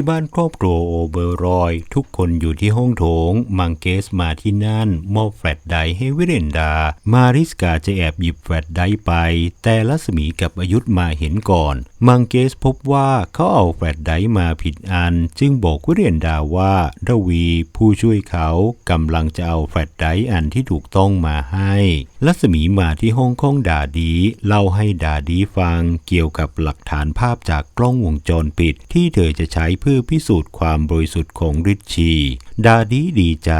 ที่บ้านครอบครัวโอเบอร์รอย ทุกคนอยู่ที่ห้องโถง มังเกสมาที่นั่น มอบแฟลชไดให้วิเรนดา มาริสกาจะแอบหยิบแฟลชไดไป แต่รัศมีกับอายุธมาเห็นก่อน มังเกสพบว่าเขาเอาแฟลชไดมาผิดอัน จึงบอกวิเรนดาว่าระวีผู้ช่วยเขากำลังจะเอาแฟลชไดอันที่ถูกต้องมาให้รัศมีมาที่ห้องของดาดี เล่าให้ดาดีฟังเกี่ยวกับหลักฐานภาพจากกล้องวงจรปิดที่เธอจะใช้เพื่อพื่อพิสูจน์ความบริสุทธิ์ของริชชี ดาดีดีใจ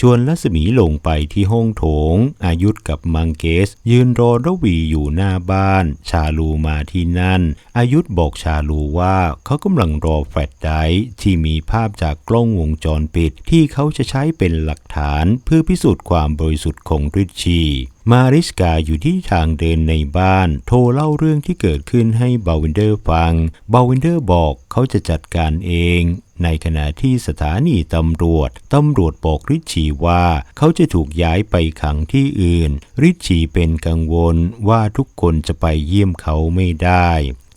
ชวนรัศมีลงไปที่ห้องโถง อายุธกับมังเกส ยืนรอระวีอยู่หน้าบ้าน ชาลูมาที่นั่น อายุธบอกชาลูว่าเขากำลังรอแฟลชไดที่มีภาพจากกล้องวงจรปิด ที่เขาจะใช้เป็นหลักฐานเพื่อพิสูจน์ความบริสุทธิ์ของริชี มาริสกาอยู่ที่ทางเดินในบ้าน โทรเล่าเรื่องที่เกิดขึ้นให้บาวินเดอร์ฟัง บาวินเดอร์บอกเขาจะจัดการเอง ในขณะที่สถานีตำรวจ ตำรวจบอกริชชีว่าเขาจะถูกย้ายไปขังที่อื่น ริชชีเป็นกังวลว่าทุกคนจะไปเยี่ยมเขาไม่ได้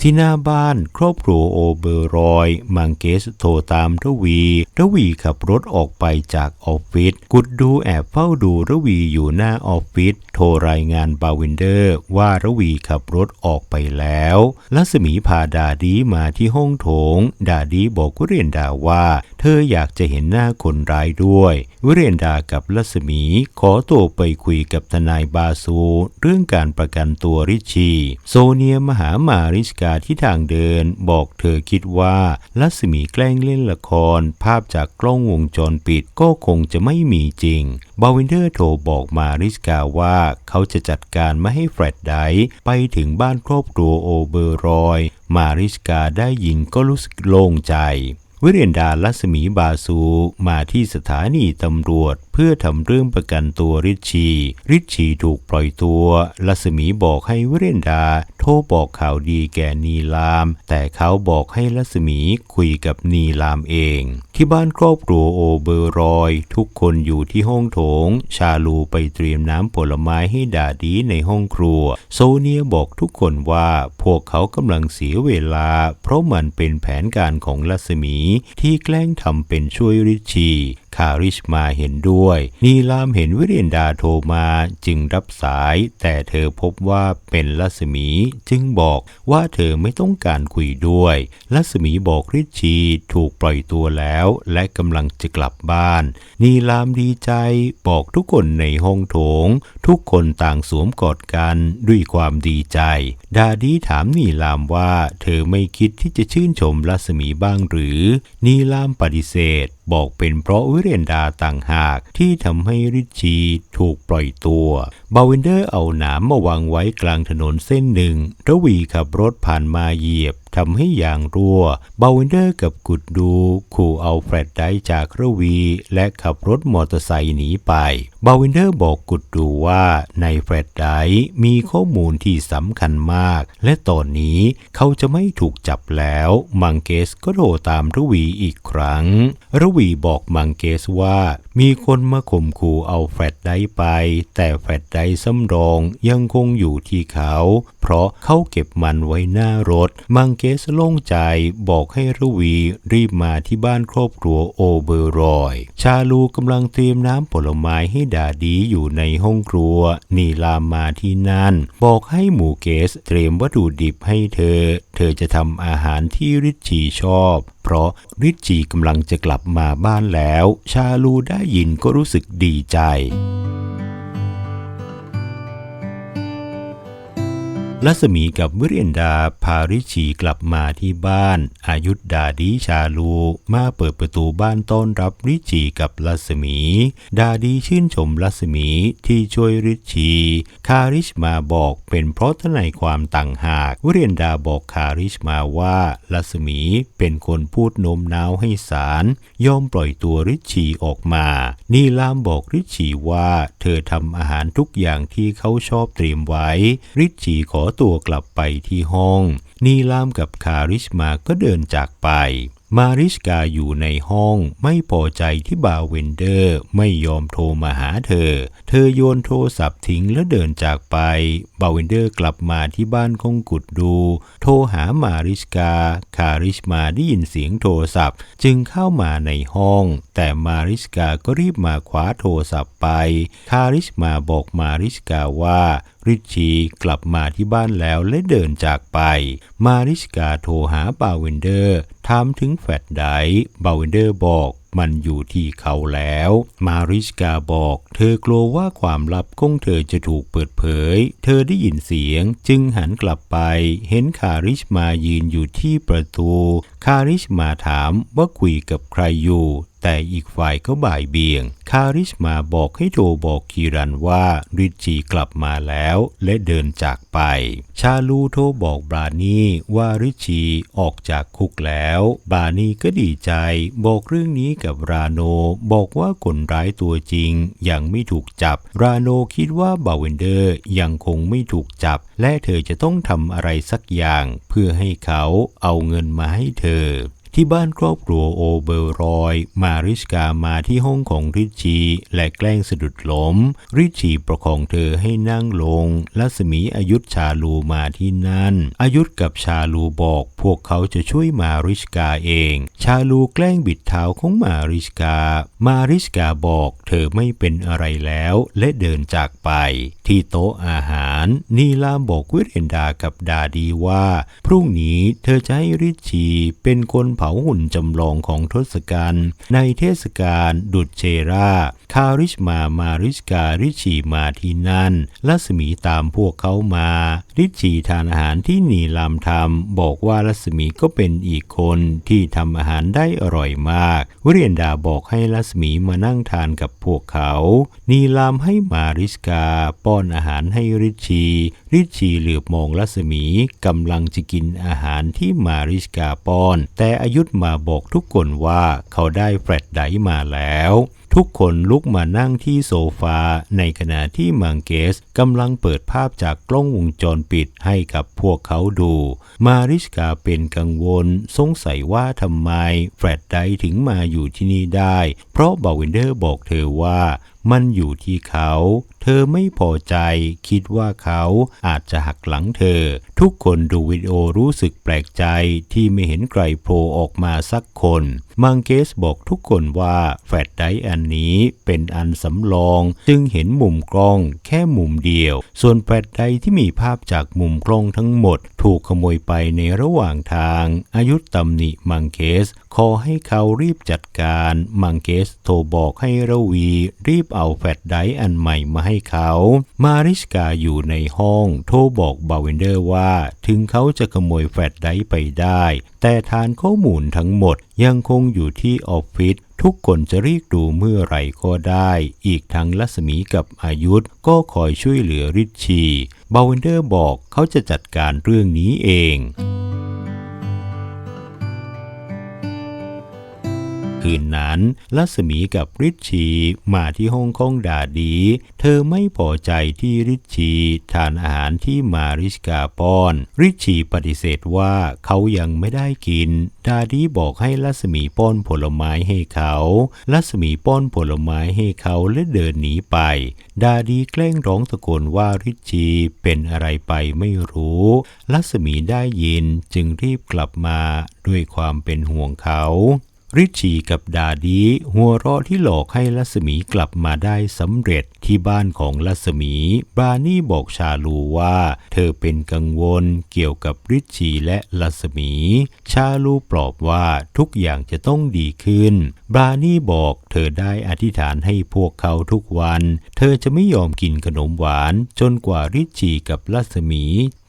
ที่หน้าบ้านครอบครัวโอเบอร์รอย มังเกสโทรตามระวีระวีขับรถออกไปจากออฟฟิศกุดดูแอบเฝ้าดูระวีอยู่หน้าออฟฟิศโทรรายงานบาวินเดอร์ ว่าระวีขับรถออกไปแล้วลัศมีพาดาดีมาที่ห้องโถง ดาดีบอกกุเรียนดาว่า เธออยากจะเห็นหน้าคนร้ายด้วยวิเรียนดากับลัศมีขอตัวไปคุยกับทนายบาซู เรื่องการประกันตัวริชี โซเนียมาหามาริสกาที่ทางเดิน บอกเธอคิดว่าลัศมีแกล้งเล่นละคร ภาพจากกล้องวงจรปิดก็คงจะไม่มีจริงบาวินเดอร์โทรบอกมาริสกาว่าเขาจะจัดการไม่ให้แฟรดไดไปถึงบ้านครอบครัวโอเบอร์รอย มาริสกาได้ยินก็รู้สึกโล่งใจวิเรียนดาลัศมีบาซูมาที่สถานีตำรวจ พื่อทำเรื่องประกันตัวริชชีริชชีถูกปล่อยตัวลัศมีบอกให้วเรนดา โทรบอกข่าวดีแก่นีลาม แต่เขาบอกให้ลัศมีคุยกับนีลามเอง ที่บ้านครอบครัวโอเบอร์รอย ทุกคนอยู่ที่ห้องโถง ชาลูไปเตรียมน้ำผลไม้ให้ดาดีในห้องครัว โซเนียบอกทุกคนว่าพวกเขากำลังเสียเวลา เพราะมันเป็นแผนการของลัศมีที่แกล้งทำเป็นช่วยริชีคาริชมาเห็นด้วย นีลามเห็นวิเรียนดาโทรมาจึงรับสาย แต่เธอพบว่าเป็นลัศมีจึงบอกว่าเธอไม่ต้องการคุยด้วยลัศมีบอกริชชีถูกปล่อยตัวแล้วและกำลังจะกลับบ้าน นีลามดีใจบอกทุกคนในห้องโถง ทุกคนต่างสวมกอดกันด้วยความดีใจ ดาดีถามนีลามว่าเธอไม่คิดที่จะชื่นชมลัศมีบ้างหรือ นีลามปฏิเสธ บอกเป็นเพราะวิเรนดาต่างหากที่ทำให้ริชีถูกปล่อยตัวบาวินเดอร์เอาหนามมาวางไว้กลางถนนเส้นหนึ่งระวีขับรถผ่านมาเหยียบทำให้ยางรั่ว บาวินเดอร์กับกุดดูขู่เอาแฟลชไดจากระวี และขับรถมอเตอร์ไซค์หนีไป บาวินเดอร์บอกกุดดูว่าในแฟลชไดมีข้อมูลที่สำคัญมาก และตอนนี้เขาจะไม่ถูกจับแล้ว มังเกสก็โทรตามระวีอีกครั้ง ระวีบอกมังเกสว่า มีคนมาข่มขู่เอาแฟลชไดไป แต่แฟลชไดร์สำรองยังคงอยู่ที่เขา เพราะเขาเก็บมันไว้หน้ารถ มังเกสโล่งใจบอกให้ระวีรีบมาที่บ้านครอบครัวโอเบอร์รอย ชาลูกำลังเตรียมน้ำผลไม้ให้ดาดีอยู่ในห้องครัว นีลามมาที่นั่น บอกให้หมูเกสเตรียมวัตถุดิบให้เธอ เธอจะทำอาหารที่ริชชีชอบเพราะริชชีกำลังจะกลับมาบ้านแล้ว ชาลูได้ยินก็รู้สึกดีใจ ลัศมีกับวิเรียนดาพาริชีกลับมาที่บ้าน อายุธดาดีชาลู มาเปิดประตูบ้านต้อนรับริชีกับลัศมี ดาดีชื่นชมลัศมีที่ช่วยริชีคาริชมาบอกเป็นเพราะทนายความต่างหากวิเรียนดาบอกคาริชมาว่าลัศมีเป็นคนพูดโน้มน้าวให้ศาลยอมปล่อยตัวริชีออกมา นีลามบอกริชีว่า เธอทำอาหารทุกอย่างที่เขาชอบเตรียมไว้ริชีขอตัวกลับไปที่ห้อง นีลามกับคาริชมาก็เดินจากไป มาริสกาอยู่ในห้องไม่พอใจที่บาร์เวนเดอร์ไม่ยอมโทรมาหาเธอ เธอโยนโทรศัพท์ทิ้งแล้วเดินจากไป บาร์เวนเดอร์กลับมาที่บ้านคงกุดดู โทรหามาริสกา คาริชมาได้ยินเสียงโทรศัพท์ จึงเข้ามาในห้อง แต่มาริสกาก็รีบมาคว้าโทรศัพท์ไป คาริชมาบอกมาริสกาว่าริชชีกลับมาที่บ้านแล้วและเดินจากไป มาริสกาโทรหาบาเวนเดอร์ถามถึงแฟดไดบาเวนเดอร์บอกมันอยู่ที่เขาแล้ว มาริสกาบอก เธอกลัวว่าความลับของเธอจะถูกเปิดเผย เธอได้ยินเสียงจึงหันกลับไป เห็นคาริชมายืนอยู่ที่ประตู คาริชมาถามว่าคุยกับใครอยู่แต่อีกฝ่ายก็บ่ายเบี่ยง คาริชมาบอกให้โทรบอกคีรันว่าริชชีกลับมาแล้วและเดินจากไป ชาลูโทรบอกบรานี่ว่าริชชีออกจากคุกแล้ว บรานี่ก็ดีใจ บอกเรื่องนี้กับราโน บอกว่าคนร้ายตัวจริง ยังไม่ถูกจับ ราโนคิดว่าบาเวนเดอร์ยังคงไม่ถูกจับ และเธอจะต้องทำอะไรสักอย่าง เพื่อให้เขาเอาเงินมาให้เธอ ที่บ้านครอบครัวโอเบอร์รอย มาริสกามาที่ห้องของริชีและแกล้งสะดุดล้ม ริชีประคองเธอให้นั่งลงลัสมีอายุชาลูมาที่นั่น อายุกับชาลูบอกพวกเขาจะช่วยมาริสกาเอง ชาลูแกล้งบิดเท้าของมาริสกา มาริสกาบอกเธอไม่เป็นอะไรแล้วและเดินจากไป ที่โต๊ะอาหาร นีลามบอกวิเรนดากับดาดีว่า พรุ่งนี้เธอจะให้ริชีเป็นคนเผาหุ่นจำลองของทศกัณฐ์ในเทศกาลดุจเชราคาริชมามาริสการิชีมาที่นั่นลัสมีตามพวกเขามา ริชีทานอาหารที่นีลามทำบอกว่าลัสมีก็เป็นอีกคนที่ทำอาหารได้อร่อยมากวิเรียนดาบอกให้ลัสมีมานั่งทานกับพวกเขา นีลามให้มาริสกา ป้อนอาหารให้ริชีริชีเหลือบมองลัสมีกำลังจะกินอาหารที่มาริสกาป้อน แต่อายุทธมาบอกทุกคนว่าเขาได้แฟลตไดมาแล้วทุกคนลุกมานั่งที่โซฟาในขณะที่มังเกสกำลังเปิดภาพจากกล้องวงจรปิดให้กับพวกเขาดู มาริสกาเป็นกังวลสงสัยว่าทำไมแฟลตไดถึงมาอยู่ที่นี่ได้ เพราะบาวินเดอร์บอกเธอว่ามันอยู่ที่เขา เธอไม่พอใจ คิดว่าเขาอาจจะหักหลังเธอ ทุกคนดูวิดีโอรู้สึกแปลกใจที่ไม่เห็นไกรโผล่ออกมาสักคน มังเกสบอกทุกคนว่าแฟลชไดร์อันนี้เป็นอันสำรอง จึงเห็นมุมกล้องแค่มุมเดียว ส่วนแฟลชไดที่มีภาพจากมุมกล้องทั้งหมด ถูกขโมยไปในระหว่างทาง อายุตำหนิมังเกสขอให้เขารีบจัดการ มังเกสโทรบอกให้ระวี รีบเอาแฟลชไดอันใหม่มาให้เขา มาริสกาอยู่ในห้อง โทรบอกบาเวนเดอร์ว่า ถึงเขาจะขโมยแฟลชไดไปได้แต่ฐานข้อมูลทั้งหมดยังคงอยู่ที่ออฟฟิศทุกคนจะเรียกดูเมื่อไหร่ก็ได้ อีกทั้งรัศมีกับอายุธก็คอยช่วยเหลือริชชีบาเวนเดอร์บอกเขาจะจัดการเรื่องนี้เอง คืนนั้นลัสมีกับริชีมาที่ห้องของด่าดี เธอไม่พอใจที่ริชีทานอาหารที่มาริสกาป้อน ริชีปฏิเสธว่าเขายังไม่ได้กิน ดาดีบอกให้ลัสมีป้อนผลไม้ให้เขาลัสมีป้อนผลไม้ให้เขาและเดินหนีไป ดาดีแกล้งร้องตะโกนว่าริชชีเป็นอะไรไปไม่รู้ ลัสมีได้ยินจึงรีบกลับมาด้วยความเป็นห่วงเขา ริชีกับดาดีหัวเราะที่หลอกให้ลัสมีกลับมาได้สำเร็จที่บ้านของลัสมี บรานี่บอกชาลูว่า เธอเป็นกังวลเกี่ยวกับริชีและลัสมี ชาลูปลอบว่าทุกอย่างจะต้องดีขึ้น บรานี่บอกเธอได้อธิษฐานให้พวกเขาทุกวัน เธอจะไม่ยอมกินขนมหวานจนกว่าริชชีกับลัสมี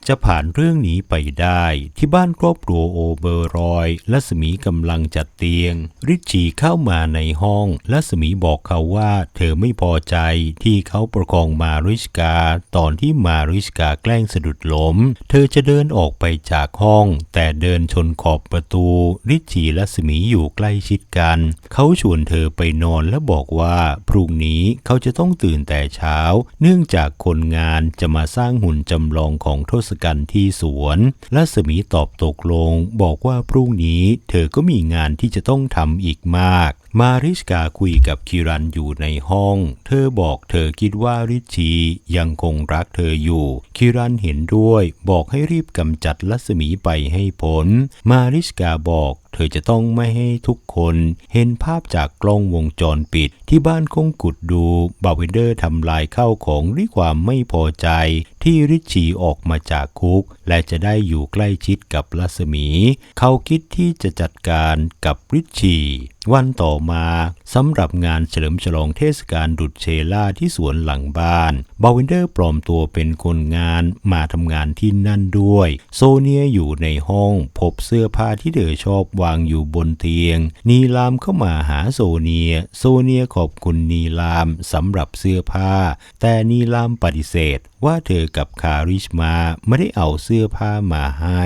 จะผ่านเรื่องนี้ไปได้ที่บ้านครอบครัวโอเบอร์รอยลัสมีกำลังจัดเตียง ริชีเข้ามาในห้องลัสมีบอกเขาว่าเธอไม่พอใจที่เขาประคองมาริสกา ตอนที่มาริสกาแกล้งสะดุดล้ม เธอจะเดินออกไปจากห้อง แต่เดินชนขอบประตู ริชชีลัสมีอยู่ใกล้ชิดกัน เขาชวนเธอไปนอนและบอกว่าพรุ่งนี้เขาจะต้องตื่นแต่เช้า เนื่องจากคนงานจะมาสร้างหุ่นจำลองของทศกัณฐ์ที่สวนรัศมีตอบตกลง บอกว่าพรุ่งนี้เธอก็มีงานที่จะต้องทำอีกมาก มาริสกาคุยกับคิรันอยู่ในห้อง เธอบอกเธอคิดว่าริชชียังคงรักเธออยู่ คิรันเห็นด้วย บอกให้รีบกำจัดรัศมีไปให้พ้น มาริสกาบอกเธอจะต้องไม่ให้ทุกคนเห็นภาพจากกล้องวงจรปิด ที่บ้านคงกุดดูบาวินเดอร์ทำลายข้าวของด้วยความไม่พอใจ ที่ริชชีออกมาจากคุก และจะได้อยู่ใกล้ชิดกับรัศมี เขาคิดที่จะจัดการกับริชชีวันต่อมาสำหรับงานเฉลิมฉลองเทศกาลดุดเชล่าที่สวนหลังบ้าน บาวินเดอร์ปลอมตัวเป็นคนงานมาทำงานที่นั่นด้วย โซเนียอยู่ในห้องพบเสื้อผ้าที่เธอชอบวางอยู่บนเตียง นีลามเข้ามาหาโซเนีย โซเนียขอบคุณนีลามสำหรับเสื้อผ้า แต่นีลามปฏิเสธ ว่าเธอกับคาริชมาไม่ได้เอาเสื้อผ้ามาให้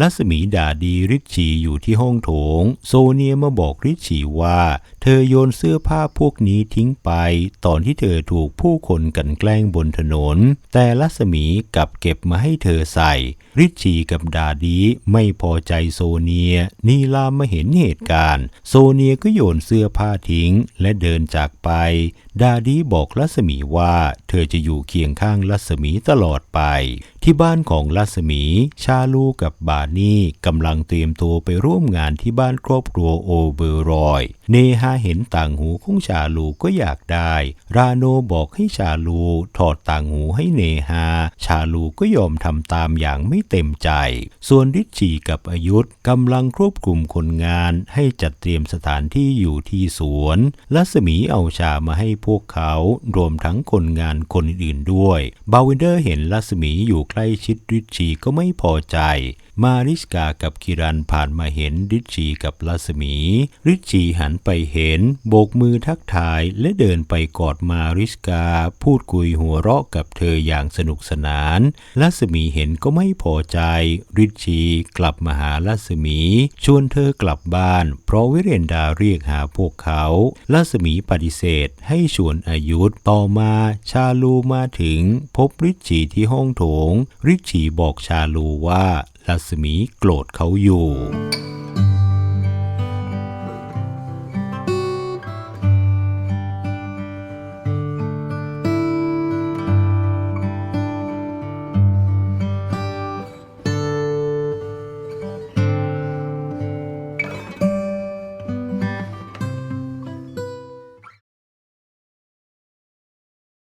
รัศมีด่าดีริชีอยู่ที่ห้องโถง โซเนียมาบอกริชีว่า เธอโยนเสื้อผ้าพวกนี้ทิ้งไป ตอนที่เธอถูกผู้คนกลันแกล้งบนถนน แต่รัศมีกลับเก็บมาให้เธอใส่ ริชีกับดาดีไม่พอใจโซเนีย นีลามาเห็นเหตุการณ์ โซเนียก็โยนเสื้อผ้าทิ้งและเดินจากไป ดาดีบอกรัศมีว่า เธอจะอยู่เคียงข้างรัศมีตลอดไป ที่บ้านของรัศมี ชาลูกับบานี่กำลังเตรียมตัวไปร่วมงานที่บ้านครอบครัวโอเบอร์รอย เนฮาเห็นต่างหูของชาลูก็อยากได้ ราโนบอกให้ชาลูถอดต่างหูให้เนฮา ชาลูก็ยอมทำตามอย่างไม่เต็มใจ ส่วนริชชีกับอายุธกำลังควบคุมคนงานให้จัดเตรียมสถานที่อยู่ที่สวนรัศมีเอาชามาให้พวกเขา รวมทั้งคนงานคนอื่นด้วย บาวินเดอร์เห็นรัศมีอยู่ใกล้ชิดริชชีก็ไม่พอใจ มาริสกากับคิรันผ่านมาเห็นริชีกับรัศมีริชีหันไปเห็น โบกมือทักทายและเดินไปกอดมาริสกา พูดคุยหัวเราะกับเธออย่างสนุกสนานรัศมีเห็นก็ไม่พอใจ ริชีกลับมาหารัศมี ชวนเธอกลับบ้าน เพราะวิเรนดาเรียกหาพวกเขารัศมีปฏิเสธให้ชวนอายุธต่อมาชาลูมาถึง พบริชีที่ห้องโถง ริชีบอกชาลูว่า รัศมีโกรธเขาอยู่